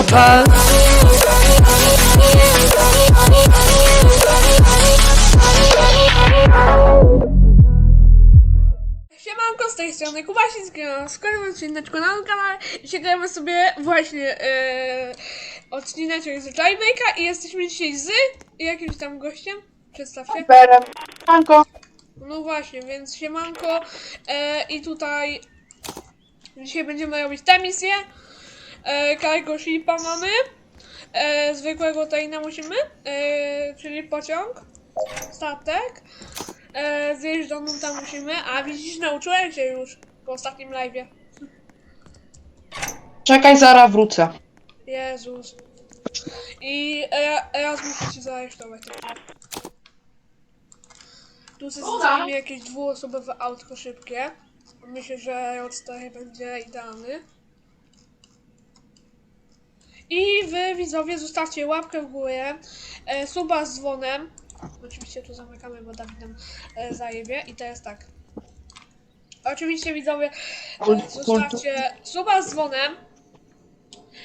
us. Siemanko, z tej strony Kubasiński, z kolejnym odcineczku na moim kanale. Dzisiaj gramy sobie właśnie e, odcineczek z Jailbreaka i jesteśmy dzisiaj z jakimś tam gościem. Przedstawcie. Berem. Manko. No właśnie, więc siemanko e, i tutaj dzisiaj będziemy robić tę misję. E, Cargo Shipa mamy. E, zwykłego Taina musimy, e, czyli pociąg, statek. E, zjeść do Nunta musimy, a widzisz, nauczyłem się już po ostatnim live'ie. Czekaj, zaraz wrócę. Jezus. I Era- Eras muszę ci zaaresztować. Tu zostawimy jakieś dwuosobowe autko szybkie. Myślę, że Roadster będzie idealny. I wy widzowie zostawcie łapkę w górę, e, suba z dzwonem. Oczywiście tu zamykamy, bo Dawid nam e, zajebie. I teraz tak. Oczywiście widzowie e, zostawcie suba z dzwonem.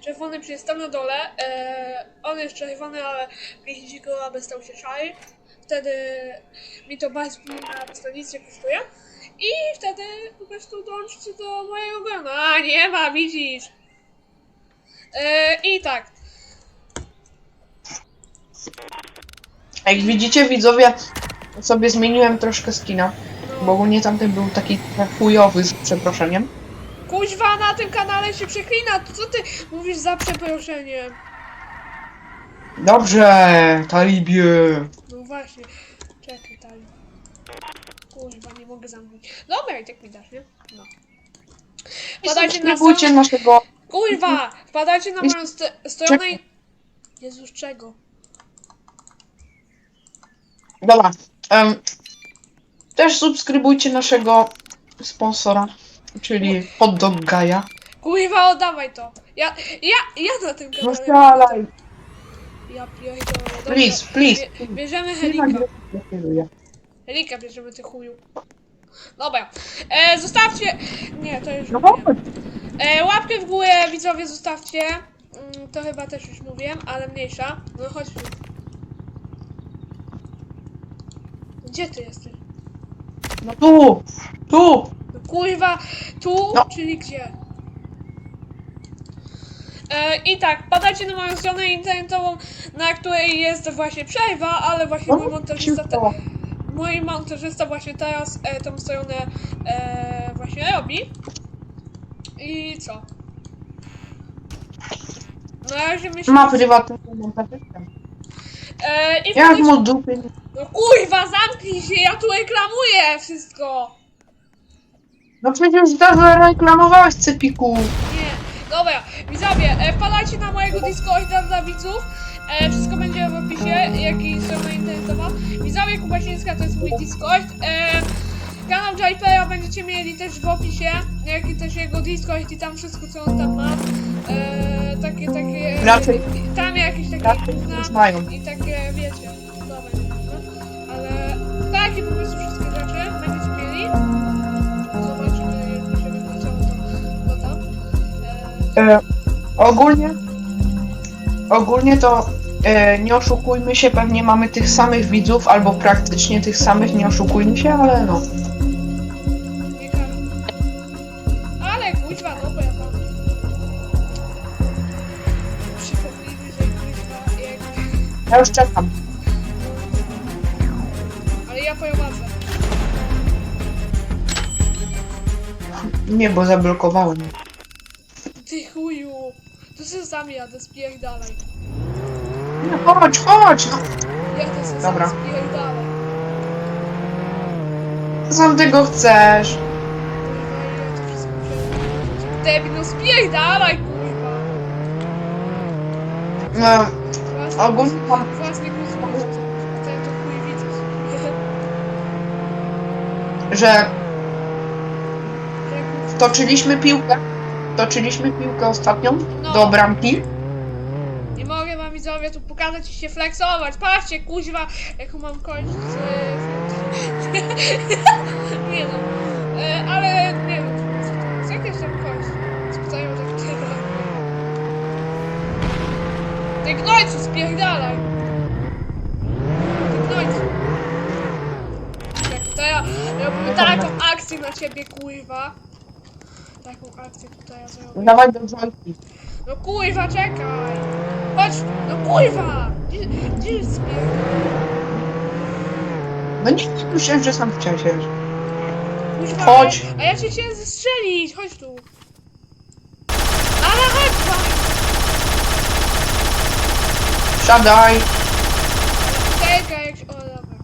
Czerwony jest tam na dole. E, on jest czerwony, ale jeśli go aby stał się szary, wtedy mi to bardzo to nic nie kosztuje. I wtedy po prostu dołączcie do mojego grona. A nie ma, widzisz. E, I tak. Jak widzicie, widzowie, sobie zmieniłem troszkę skina. Bo ogólnie tamten był taki chujowy, z przeproszeniem. Kuźwa na tym kanale się przeklina. To co ty mówisz za przeproszeniem? Dobrze, Talibie. No właśnie. Czekaj, Tali. Kuźwa, nie mogę zamknąć. Dobra, i tak mi dasz, nie? No. Wpadajcie na Subskrybujcie naszego... Kurwa! Wpadajcie na moją st stronę i... Jezus, czego? Dobra. em, też subskrybujcie naszego sponsora, czyli Hot Dog Gaja. Kurwa, oddawaj to! Ja, ja, ja na tym kanale... strzelaj. Ja pierdolę. Dobra, Please, please. Bie, bierzemy helika. Helika bierzemy, ty chuju. Dobra. E, zostawcie... Nie, to już No chodź. E, łapkę w górę, widzowie, zostawcie. Mm, to chyba też już mówiłem, ale mniejsza. No chodź tu. Gdzie ty jesteś? No tu, tu. No kurwa, tu, No. czyli gdzie? E, I tak, padajcie na moją stronę internetową, na której jest właśnie przerwa, ale właśnie mój montażysta, te, mój montażysta właśnie teraz e, tą stronę e, właśnie robi. I co? Na razie myślę, Ma prywatny e, i Jak wpadajcie, mu dupy... no kurwa, zamknij się, ja tu reklamuję wszystko! No przecież dawno reklamowałeś Cepiku. Nie, dobra, widzowie, e, wpadajcie na mojego Discorda dla widzów. E, wszystko będzie w opisie, jak i strona internetowa. Widzowie Kubasińska to jest mój Discord. E, kanał Jaipera będziecie mieli też w opisie, jak i też jego Discord i tam wszystko co on tam ma. E, takie, takie... Raczej- Tam jakieś takie gówna i takie, wiecie, dobra, no, ale takie po prostu wszystkie rzeczy będziecie mieli. Zobaczymy, jak mi się to, to tam. E, E, ogólnie... Ogólnie to e, nie oszukujmy się, pewnie mamy tych samych widzów, albo praktycznie tych samych, nie oszukujmy się, ale no. Ja już czekam. Ale ja prowadzę. Nie, bo zablokowałem. Ty chuju. To sobie sam jadę, spierdalaj. No chodź, chodź! No. Jadę Dobra. sam, spierdalaj. Co sam tego chcesz? Kurwa, ja to wszystko. Debil, no spierdalaj, kurwa. No, ogólnie widzę. że toczyliśmy piłkę. Toczyliśmy piłkę ostatnią No. do bramki. Nie mogę wam widzowie tu pokazać i się flexować. Patrzcie, kuźwa, jaką mam kość z... nie no. E, ale nie wiem, co to jest. Jakaś tam kość. Spytają tak tego. Ty gnojcu, spierdalaj! Ty gnojcu! Tak, to ja robię taką akcję na ciebie, kurwa. Taką akcję tutaj ja zrobię. Dawaj do dżojki. No kurwa, czekaj! Chodź! No kurwa! Gdzie, gdzie jest spierdalaj? No nie, nie myślałem, że sam chciałeś. Kuźwa, Chodź. A ja cię chciałem zestrzelić, chodź tu. Ale chodź, chodź. Siadaj. Czekaj, jak. O, dobra.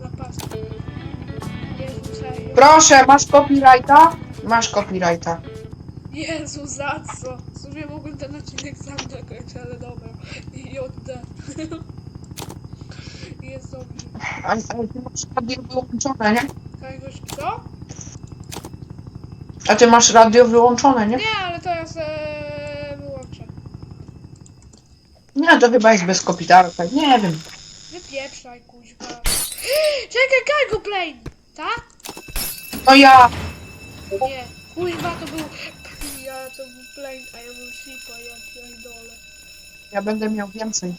Na pas. Jezu, serio. Proszę, masz copyrighta? Masz copyrighta. Jezu, za co? W sumie mogłem ten odcinek sam nagrać, ale dobra. I odda. Jest dobrze. A, ale ty masz radio wyłączone, nie? Kogoś co? A ty masz radio wyłączone, nie? Nie, ale se wyłączę. Nie, to chyba jest bez copyrighta. Nie wiem. Wypieprzaj, kuźwa. Czekaj, cargo plane! Tak? No ja. Nie, kurwa to był. Ja to był plane, a ja był shipa, ja pierdolę. Ja będę miał więcej.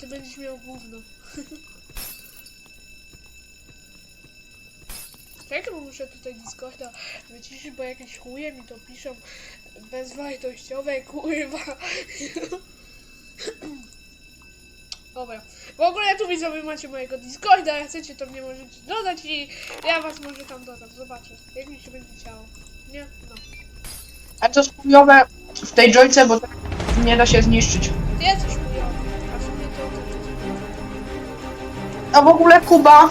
Ty będziesz miał gówno. Czekaj, bo muszę tutaj Discorda wyciszyć, bo jakieś chuje mi to piszą bezwartościowe, kurwa. Dobra. W ogóle tu widzowie macie mojego Discorda, jak chcecie to mnie możecie dodać i ja was może tam dodam, zobaczę, jak mi się będzie chciało. Nie? No. A to jest chujowe w tej joyce, bo tak nie da się zniszczyć. A w sumie to A w ogóle Kuba,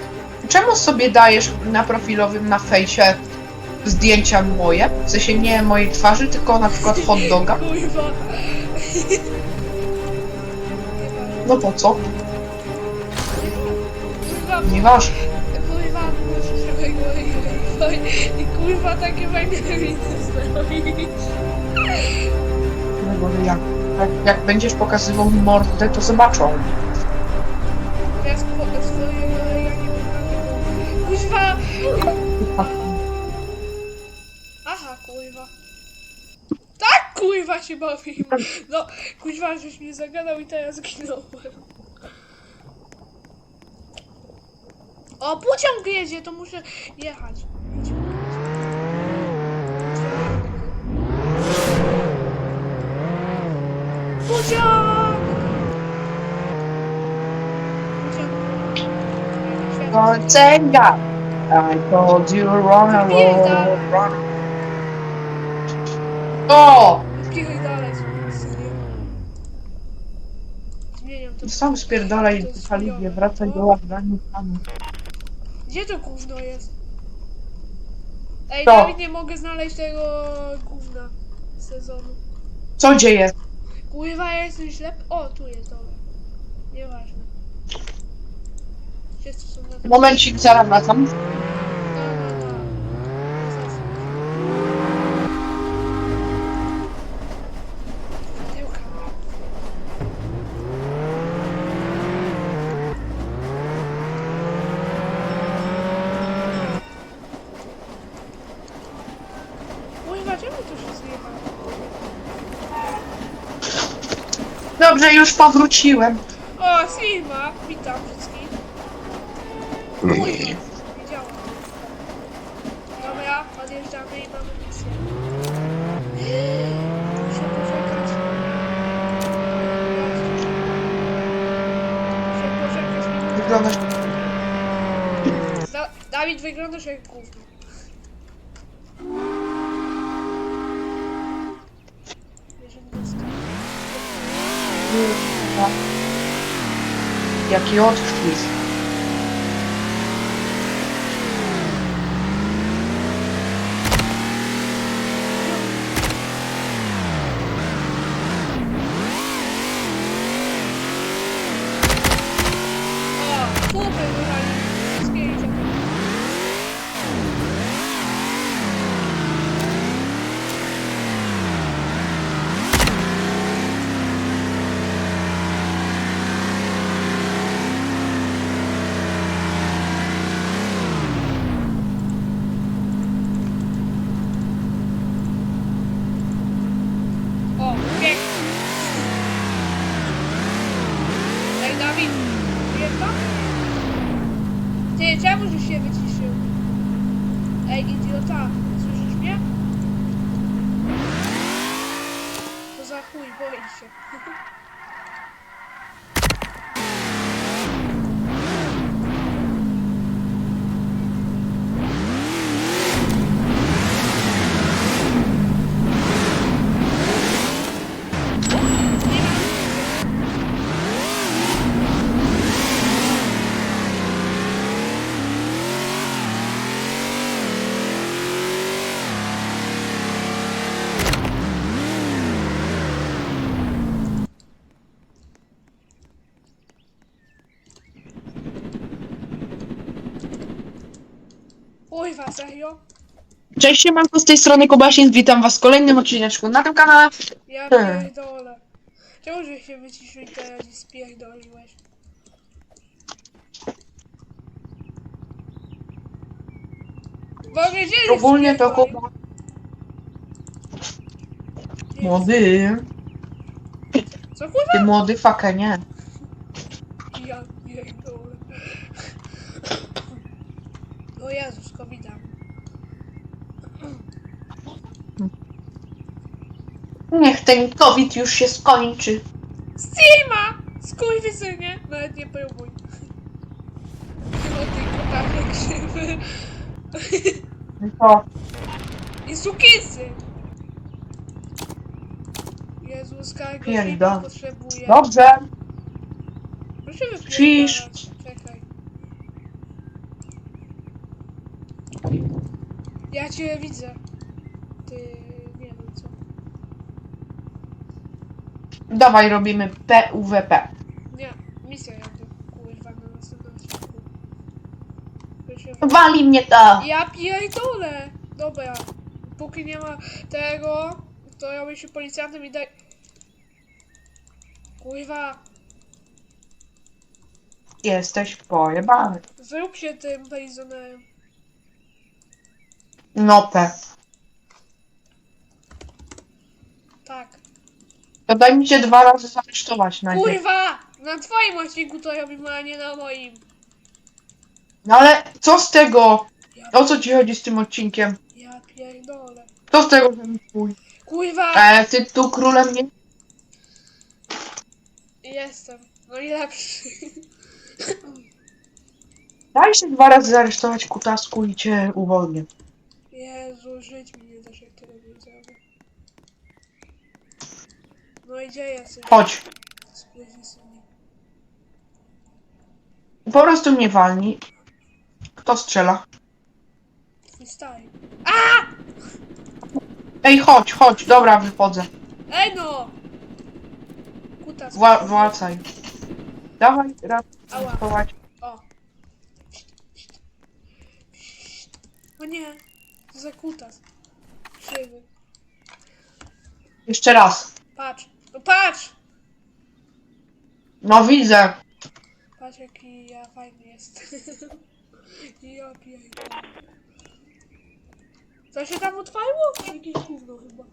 czemu sobie dajesz na profilowym na fejsie zdjęcia moje? W sensie nie mojej twarzy, tylko na przykład hot doga. No po co? Nieważne. kurwa, muszę i kurwa takie fajne widzę zrobić. No bo jak, jak, jak będziesz pokazywał mordę, to zobaczą. Ja spo- swoje, ja nie Kurwa. Kurwa. Tak, kurwa się bawimy. No, kurwa, żeś mnie zagadał i teraz zginąłem. O, pociąg jedzie, to muszę jechać. Pociąg! Pociąg. Gocenga! I told you run away, run O! Spierdalaj, synie. Zmieniam to. Sam spierdalaj To paliwie, chujowe. wracaj do ładowania stanu. Gdzie to gówno jest? Ej, Co? Dawid, nie mogę znaleźć tego gówna z sezonu. Co dzieje? Kurwa, ja jestem ślep. O, tu jest, dobra. Nieważne. Wszyscy są na Momencik, zaraz wracam. No, no, no. Zaraz. Tyłka. Kurwa, czemu tu się zjechało? Dobrze, już powróciłem. O, Sigma! Witam wszystkich. Kurwa, wiedziałam. Dobra, odjeżdżamy i mamy misję. Muszę poczekać. Muszę poczekać minutę. Wyglądasz... Da Dawid, wyglądasz jak gówno. Bierzemy deskę. Jaki odchwyt. O, kupy wywali. Wszystkie idzie. Ty, czemu żeś się wyciszył? Ej, idiota, słyszysz mnie? To za chuj, boję się. Nie ma. Ojwa, serio? Cześć, siemanko, z tej strony Kubasin, witam was w kolejnym odcineczku na tym kanale. Ja pierdolę. Czemu żeś się wyciszył i teraz i spierdoliłeś? Bo wiedzieli Ogólnie to. Kuba... Młody, Co kurwa? ty młody fakę, nie? Ja pierdolę. O Jezus, witam. Niech ten COVID już się skończy. Steama! Skurwysynie! Nawet nie próbuj. O tej kotarze krzywy. To I sukisy! Jezus, Kajko, Pierdol. potrzebuje. dobrze. Proszę Cisz. wypierdalać. Czekaj. Ja cię widzę. Ty... nie wiem co. Dawaj robimy PUWP. Nie, misja jakby kurwa na następnym odcinku. Proszę Wali mnie to! Ja pierdolę! Dobra. Póki nie ma tego, to robię się policjantem i daj... Kurwa, Jesteś pojebany. zrób się tym prisonerem. No te. Tak. To daj mi cię dwa razy zaresztować najpierw. Kurwa! Na twoim odcinku to robimy, a nie na moim. No ale co z tego? Ja, O co ci chodzi z tym odcinkiem? ja pierdolę. Co z tego, że mi twój? Kurwa! E, ty tu królem nie... Jestem. No i lepszy. Daj się dwa razy zaresztować kutasku i cię uwolnię. Jezu, żyć mi nie dasz, jak tego nie zrobię. No i gdzie jesteś? Chodź. Po prostu mnie walni. Kto strzela? Twój stary. Ej, chodź, chodź, dobra, wychodzę. Ej no! Kuta Wła wracaj. Dawaj, raz, Ała. O. O nie. To za kutas. Krzywy. Jeszcze raz. Patrz. Patrz! No widzę. Patrz jaki ja fajny jest. ja pierdolę. Co się tam otwarło? Jakieś gówno chyba.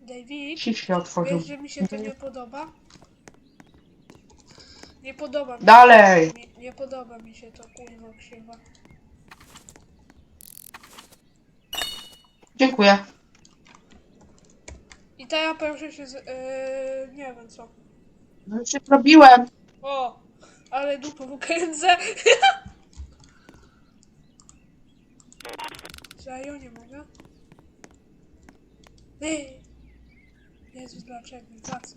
David, Ci się otworzył. wiesz, że mi się to nie podoba? Nie podoba mi Dalej. Nie, nie podoba mi się to kurwa krzywa. Dziękuję. I teraz proszę się z... Yy, nie wiem co. No już się zrobiłem. O! Ale dupą kręcę. Co ja nie mogę? Ej! Jezus, dlaczego? Za co?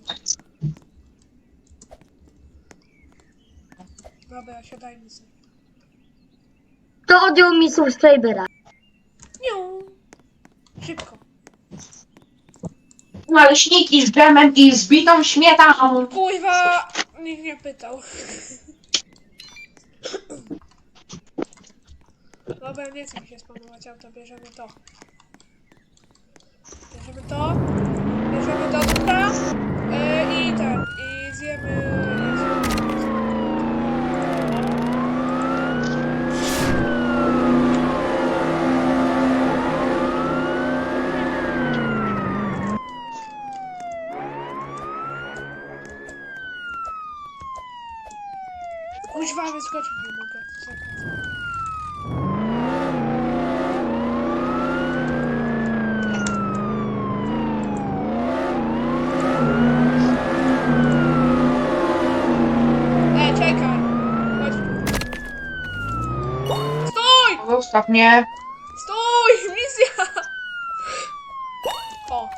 Dobra, siadajmy sobie. To odjął mi subskrybera. Niu! Szybko. Naleśniki z dżemem i zbitą śmietaną. Kurwa! Nikt nie pytał. Dobra, nie chcę mi się spawnować auto, bierzemy to. Bierzemy to. Bierzemy to tutaj. E, I tak. I zjemy... Kuźwa, wyskoczyć nie mogę. Czekaj. E, czekaj. Chodź tu. Stój! Zostaw mnie. Stój! Misja! O.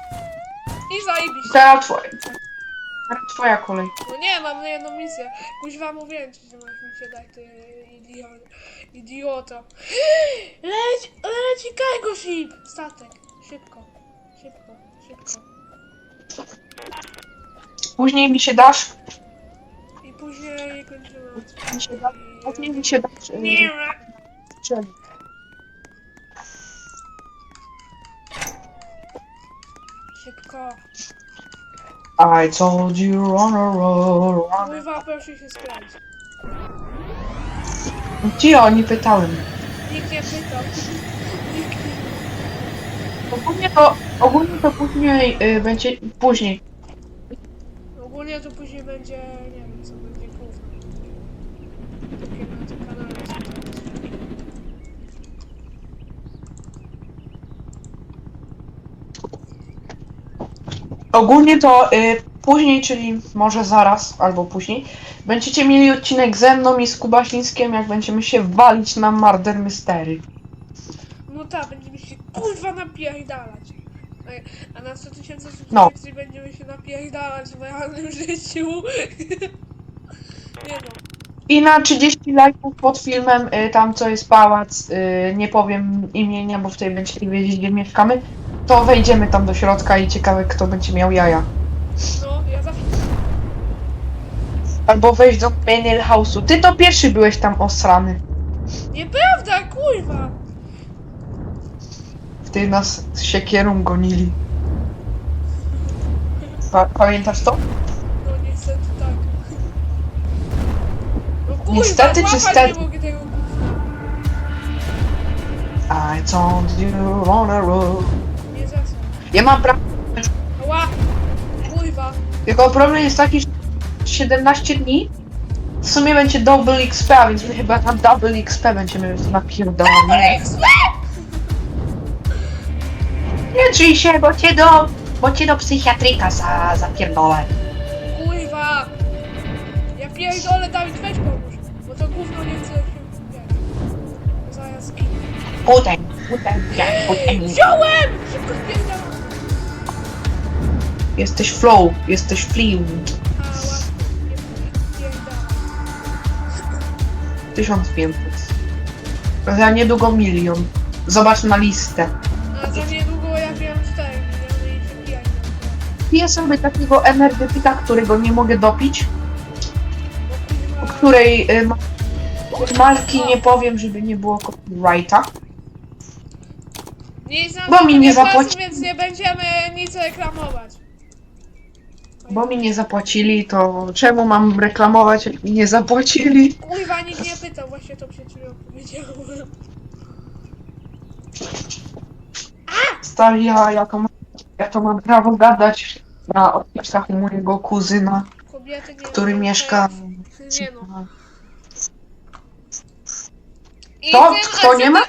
I zajebiście. Teraz twoja. Teraz twoja kolej. No nie, mam jedną misję. Kuźwa mówiłem ci, że masz mi się dać, ty idiot, idioto. Leć, leci cargo ship! Statek. Szybko, szybko, szybko. Później mi się dasz. I później kończymy. Mi się da, później mi się dasz. y, Nie, strzelić. Szybko. I told you run a roll. Kuźwa, proszę się skrać. Ci oni pytałem. Nikt nie pytał. Nikt nie... Ogólnie to, ogólnie to później y, będzie, później. Ogólnie to później będzie, nie wiem co będzie gówno. Takie na tym kanale co to jest. Ogólnie to y, później, czyli może zaraz albo później, będziecie mieli odcinek ze mną i z Kubasińskiem, jak będziemy się walić na Murder Mystery. No tak, będziemy się kurwa napierdalać. A- A na 100 tysięcy No. subskrypcji będziemy się napierdalać w realnym życiu. Nie no. I na 30 lajków pod filmem, y, tam co jest pałac, y, nie powiem imienia, bo wtedy będziecie wiedzieć gdzie mieszkamy, to wejdziemy tam do środka i ciekawe kto będzie miał jaja. No, ja zawsze... Albo wejść do Manor House'u. Ty to pierwszy byłeś tam osrany. Nieprawda, kurwa! Wtedy nas z siekierą gonili. Pa pamiętasz to? No niestety tak. No kurwa, Niestety czy stety? nie mogę tego I you roll. Ja mam prawo. Ła! Kurwa. Tylko problem jest taki, że 17 dni w sumie będzie double XP, a więc my chyba tam double XP będziemy napierdoleni. Nie drzyj się, bo cię do, bo cię do psychiatryka za, zapierdolę. Kurwa! Ja pierdolę, Dawid, weź pomóż. Bo to gówno nie chce się... Zaraz zginę. Putem, putem, putem. Wziąłem! Szybko spierdalam. Jesteś flow, jesteś. Nie spierdalam. 1500. Za niedługo milion. Zobacz na listę. A za niedługo ja wiem 4 miliony i pijać. Piję sobie takiego energetyka, którego nie mogę dopić, o której y, ma- marki nie powiem, żeby nie było copyrighta. Nie znam Bo mi nie zapłaci- więc nie będziemy nic reklamować. Bo mi nie zapłacili, to czemu mam reklamować, jak mi nie zapłacili? Kurwa, nikt nie pytał, właśnie to przed chwilą powiedziałem. Stary, ja, ja, to, mam, ja to mam prawo gadać na odpisach u mojego kuzyna, Kobiety nie który lubią mieszka... seks. Nie no. I tym kto nie ma?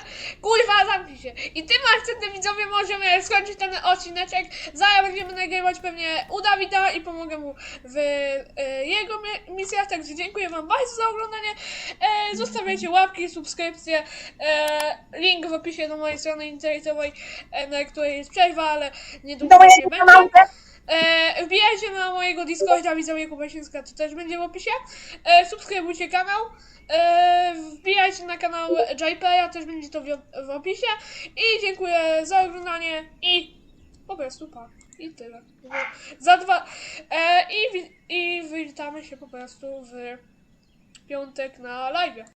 Kurwa, zamknij się. I tym akcentem widzowie możemy skończyć ten odcineczek. Zaraz będziemy nagrywać pewnie u Dawida i pomogę mu w e, jego mi- misjach. Także dziękuję wam bardzo za oglądanie. E, zostawiajcie łapki, subskrypcje. E, link w opisie do mojej strony internetowej, e, na której jest przerwa, ale niedługo się będzie. E, wbijajcie na mojego Discorda widzowie Kubasińska, to też będzie w opisie. E, subskrybujcie kanał. E, wbijajcie na kanał JP'a, też będzie to w, w opisie. I dziękuję za oglądanie i po prostu pa. I tyle. Za dwa. E, i, I witamy się po prostu w piątek na live.